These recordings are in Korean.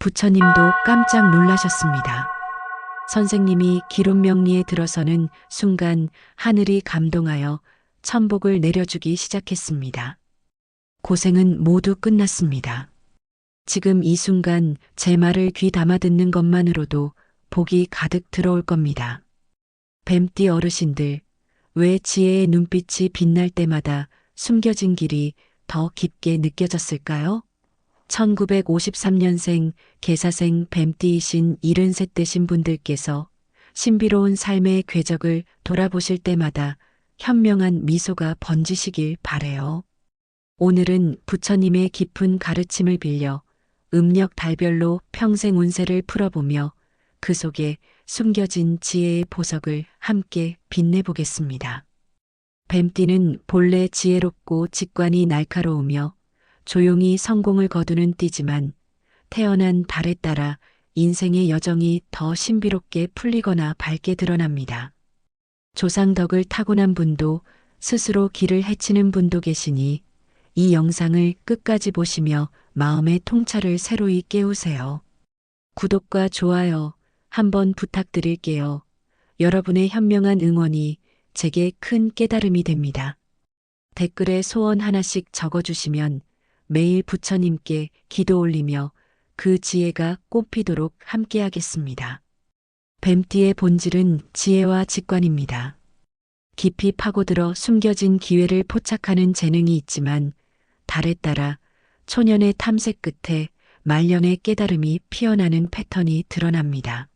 부처님도 깜짝 놀라셨습니다. 선생님이 기름 명리에 들어서는 순간 하늘이 감동하여 천복을 내려주기 시작했습니다. 고생은 모두 끝났습니다. 지금 이 순간 제 말을 귀 담아 듣는 것만으로도 복이 가득 들어올 겁니다. 뱀띠 어르신들, 왜 지혜의 눈빛이 빛날 때마다 숨겨진 길이 더 깊게 느껴졌을까요? 1953년생 개사생 뱀띠이신 73 되신 분들께서 신비로운 삶의 궤적을 돌아보실 때마다 현명한 미소가 번지시길 바래요. 오늘은 부처님의 깊은 가르침을 빌려 음력 달별로 평생 운세를 풀어보며 그 속에 숨겨진 지혜의 보석을 함께 빛내보겠습니다. 뱀띠는 본래 지혜롭고 직관이 날카로우며 조용히 성공을 거두는 띠지만 태어난 달에 따라 인생의 여정이 더 신비롭게 풀리거나 밝게 드러납니다. 조상덕을 타고난 분도 스스로 길을 헤치는 분도 계시니 이 영상을 끝까지 보시며 마음의 통찰을 새로이 깨우세요. 구독과 좋아요 한번 부탁드릴게요. 여러분의 현명한 응원이 제게 큰 깨달음이 됩니다. 댓글에 소원 하나씩 적어주시면 매일 부처님께 기도 올리며 그 지혜가 꽃피도록 함께하겠습니다. 뱀띠의 본질은 지혜와 직관입니다. 깊이 파고들어 숨겨진 기회를 포착하는 재능이 있지만 달에 따라 초년의 탐색 끝에 말년의 깨달음이 피어나는 패턴이 드러납니다.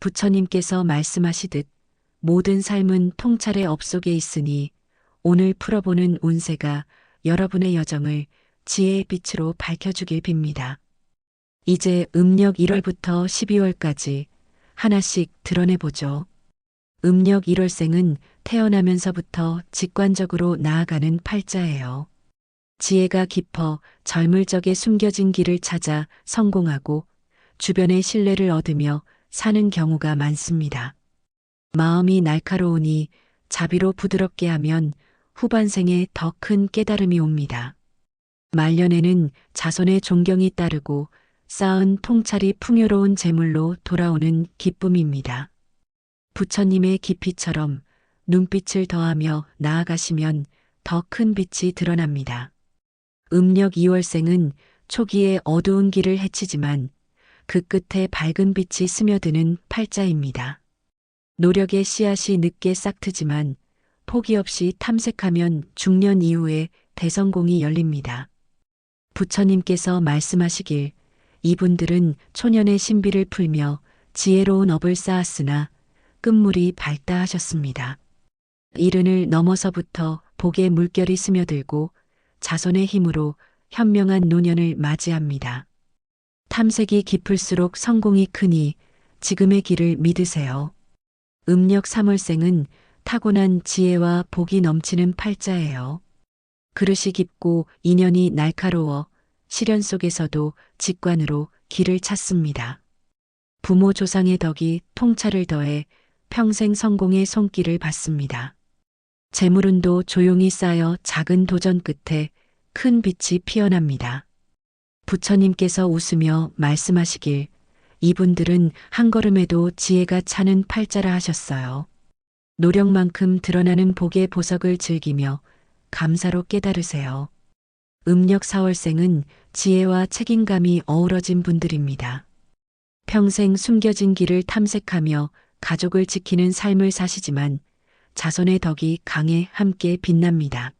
부처님께서 말씀하시듯 모든 삶은 통찰의 업속에 있으니 오늘 풀어보는 운세가 여러분의 여정을 지혜의 빛으로 밝혀주길 빕니다. 이제 음력 1월부터 12월까지 하나씩 드러내보죠. 음력 1월생은 태어나면서부터 직관적으로 나아가는 팔자예요. 지혜가 깊어 젊을 적에 숨겨진 길을 찾아 성공하고 주변의 신뢰를 얻으며 사는 경우가 많습니다. 마음이 날카로우니 자비로 부드럽게 하면 후반생에 더 큰 깨달음이 옵니다. 말년에는 자손의 존경이 따르고 쌓은 통찰이 풍요로운 재물로 돌아오는 기쁨입니다. 부처님의 깊이처럼 눈빛을 더하며 나아가시면 더 큰 빛이 드러납니다. 음력 2월생은 초기에 어두운 길을 헤치지만 그 끝에 밝은 빛이 스며드는 팔자입니다. 노력의 씨앗이 늦게 싹트지만 포기 없이 탐색하면 중년 이후에 대성공이 열립니다. 부처님께서 말씀하시길 이분들은 초년의 신비를 풀며 지혜로운 업을 쌓았으나 끝물이 밝다 하셨습니다. 이른을 넘어서부터 복의 물결이 스며들고 자손의 힘으로 현명한 노년을 맞이합니다. 탐색이 깊을수록 성공이 크니 지금의 길을 믿으세요. 음력 3월생은 타고난 지혜와 복이 넘치는 팔자예요. 그릇이 깊고 인연이 날카로워 시련 속에서도 직관으로 길을 찾습니다. 부모 조상의 덕이 통찰을 더해 평생 성공의 손길을 받습니다. 재물운도 조용히 쌓여 작은 도전 끝에 큰 빛이 피어납니다. 부처님께서 웃으며 말씀하시길 이분들은 한 걸음에도 지혜가 차는 팔자라 하셨어요. 노력만큼 드러나는 복의 보석을 즐기며 감사로 깨달으세요. 음력 4월생은 지혜와 책임감이 어우러진 분들입니다. 평생 숨겨진 길을 탐색하며 가족을 지키는 삶을 사시지만 자손의 덕이 강해 함께 빛납니다.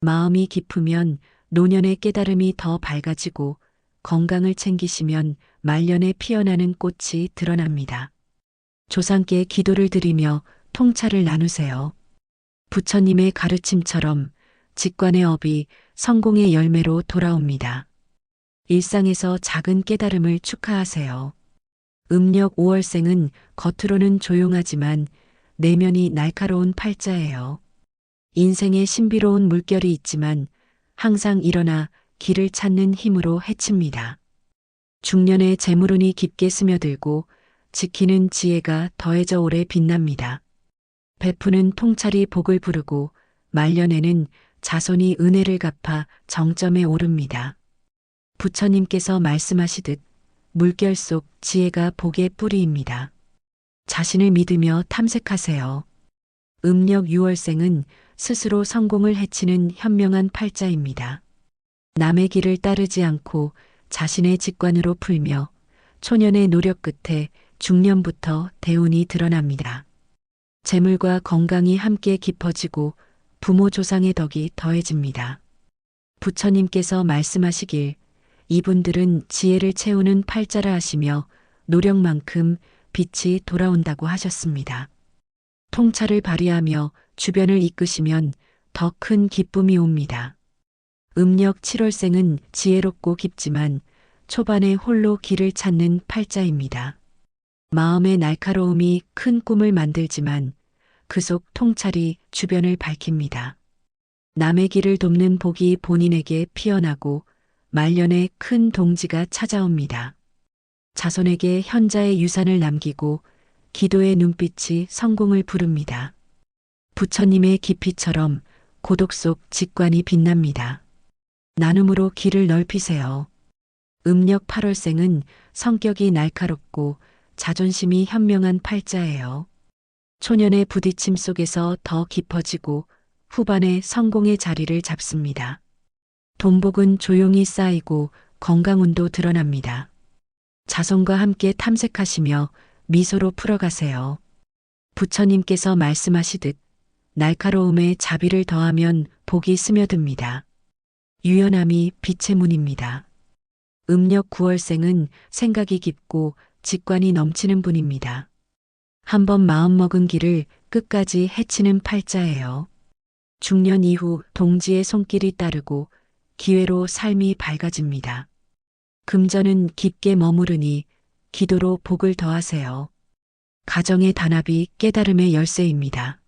마음이 깊으면 노년의 깨달음이 더 밝아지고 건강을 챙기시면 말년에 피어나는 꽃이 드러납니다. 조상께 기도를 드리며 통찰을 나누세요. 부처님의 가르침처럼 직관의 업이 성공의 열매로 돌아옵니다. 일상에서 작은 깨달음을 축하하세요. 음력 5월생은 겉으로는 조용하지만 내면이 날카로운 팔자예요. 인생에 신비로운 물결이 있지만 항상 일어나 길을 찾는 힘으로 헤칩니다. 중년의 재물운이 깊게 스며들고 지키는 지혜가 더해져 오래 빛납니다. 베푸는 통찰이 복을 부르고 말년에는 자손이 은혜를 갚아 정점에 오릅니다. 부처님께서 말씀하시듯 물결 속 지혜가 복의 뿌리입니다. 자신을 믿으며 탐색하세요. 음력 6월생은 스스로 성공을 해치는 현명한 팔자입니다. 남의 길을 따르지 않고 자신의 직관으로 풀며 초년의 노력 끝에 중년부터 대운이 드러납니다. 재물과 건강이 함께 깊어지고 부모 조상의 덕이 더해집니다. 부처님께서 말씀하시길 이분들은 지혜를 채우는 팔자라 하시며 노력만큼 빛이 돌아온다고 하셨습니다. 통찰을 발휘하며 주변을 이끄시면 더 큰 기쁨이 옵니다. 음력 7월생은 지혜롭고 깊지만 초반에 홀로 길을 찾는 팔자입니다. 마음의 날카로움이 큰 꿈을 만들지만 그 속 통찰이 주변을 밝힙니다. 남의 길을 돕는 복이 본인에게 피어나고 말년에 큰 동지가 찾아옵니다. 자손에게 현자의 유산을 남기고 기도의 눈빛이 성공을 부릅니다. 부처님의 깊이처럼 고독 속 직관이 빛납니다. 나눔으로 길을 넓히세요. 음력 8월생은 성격이 날카롭고 자존심이 현명한 팔자예요. 초년의 부딪힘 속에서 더 깊어지고 후반에 성공의 자리를 잡습니다. 돈복은 조용히 쌓이고 건강운도 드러납니다. 자손과 함께 탐색하시며 미소로 풀어가세요. 부처님께서 말씀하시듯 날카로움에 자비를 더하면 복이 스며듭니다. 유연함이 빛의 문입니다. 음력 9월생은 생각이 깊고 직관이 넘치는 분입니다. 한번 마음먹은 길을 끝까지 해치는 팔자예요. 중년 이후 동지의 손길이 따르고 기회로 삶이 밝아집니다. 금전은 깊게 머무르니 기도로 복을 더하세요. 가정의 단합이 깨달음의 열쇠입니다.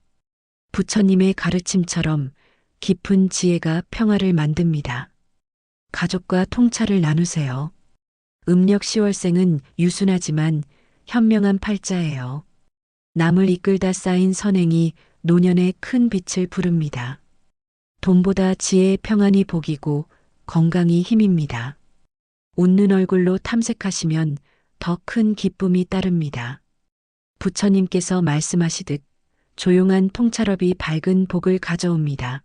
부처님의 가르침처럼 깊은 지혜가 평화를 만듭니다. 가족과 통찰을 나누세요. 음력 10월생은 유순하지만 현명한 팔자예요. 남을 이끌다 쌓인 선행이 노년에 큰 빛을 부릅니다. 돈보다 지혜의 평안이 복이고 건강이 힘입니다. 웃는 얼굴로 탐색하시면 더 큰 기쁨이 따릅니다. 부처님께서 말씀하시듯 조용한 통찰업이 밝은 복을 가져옵니다.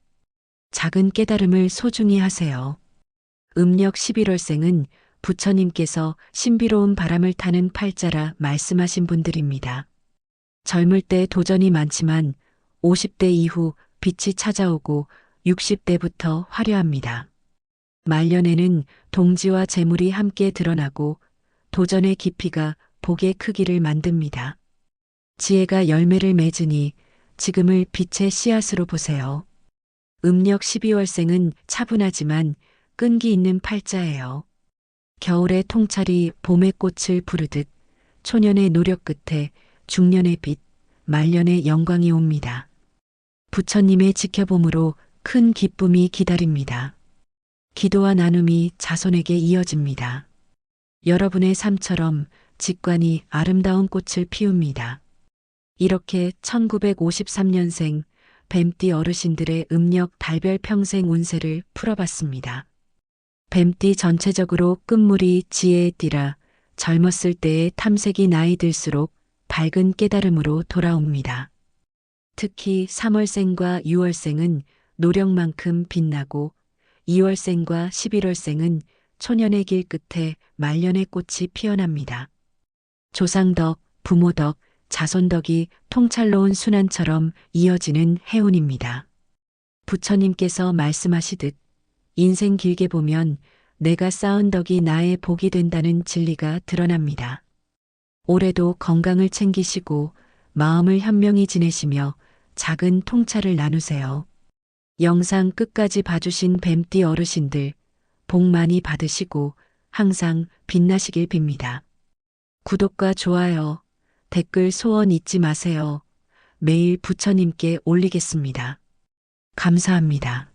작은 깨달음을 소중히 하세요. 음력 11월생은 부처님께서 신비로운 바람을 타는 팔자라 말씀하신 분들입니다. 젊을 때 도전이 많지만 50대 이후 빛이 찾아오고 60대부터 화려합니다. 말년에는 동지와 재물이 함께 드러나고 도전의 깊이가 복의 크기를 만듭니다. 지혜가 열매를 맺으니 지금을 빛의 씨앗으로 보세요. 음력 12월생은 차분하지만 끈기 있는 팔자예요. 겨울의 통찰이 봄의 꽃을 부르듯 초년의 노력 끝에 중년의 빛, 말년의 영광이 옵니다. 부처님의 지켜봄으로 큰 기쁨이 기다립니다. 기도와 나눔이 자손에게 이어집니다. 여러분의 삶처럼 직관이 아름다운 꽃을 피웁니다. 이렇게 1953년생 뱀띠 어르신들의 음력 달별 평생 운세를 풀어봤습니다. 뱀띠 전체적으로 끝물이 지혜의 띠라 젊었을 때의 탐색이 나이 들수록 밝은 깨달음으로 돌아옵니다. 특히 3월생과 6월생은 노력만큼 빛나고 2월생과 11월생은 초년의 길 끝에 말년의 꽃이 피어납니다. 조상덕, 부모덕, 자손덕이 통찰로운 순환처럼 이어지는 해운입니다. 부처님께서 말씀하시듯 인생 길게 보면 내가 쌓은 덕이 나의 복이 된다는 진리가 드러납니다. 올해도 건강을 챙기시고 마음을 현명히 지내시며 작은 통찰을 나누세요. 영상 끝까지 봐주신 뱀띠 어르신들 복 많이 받으시고 항상 빛나시길 빕니다. 구독과 좋아요, 댓글 소원 잊지 마세요. 매일 부처님께 올리겠습니다. 감사합니다.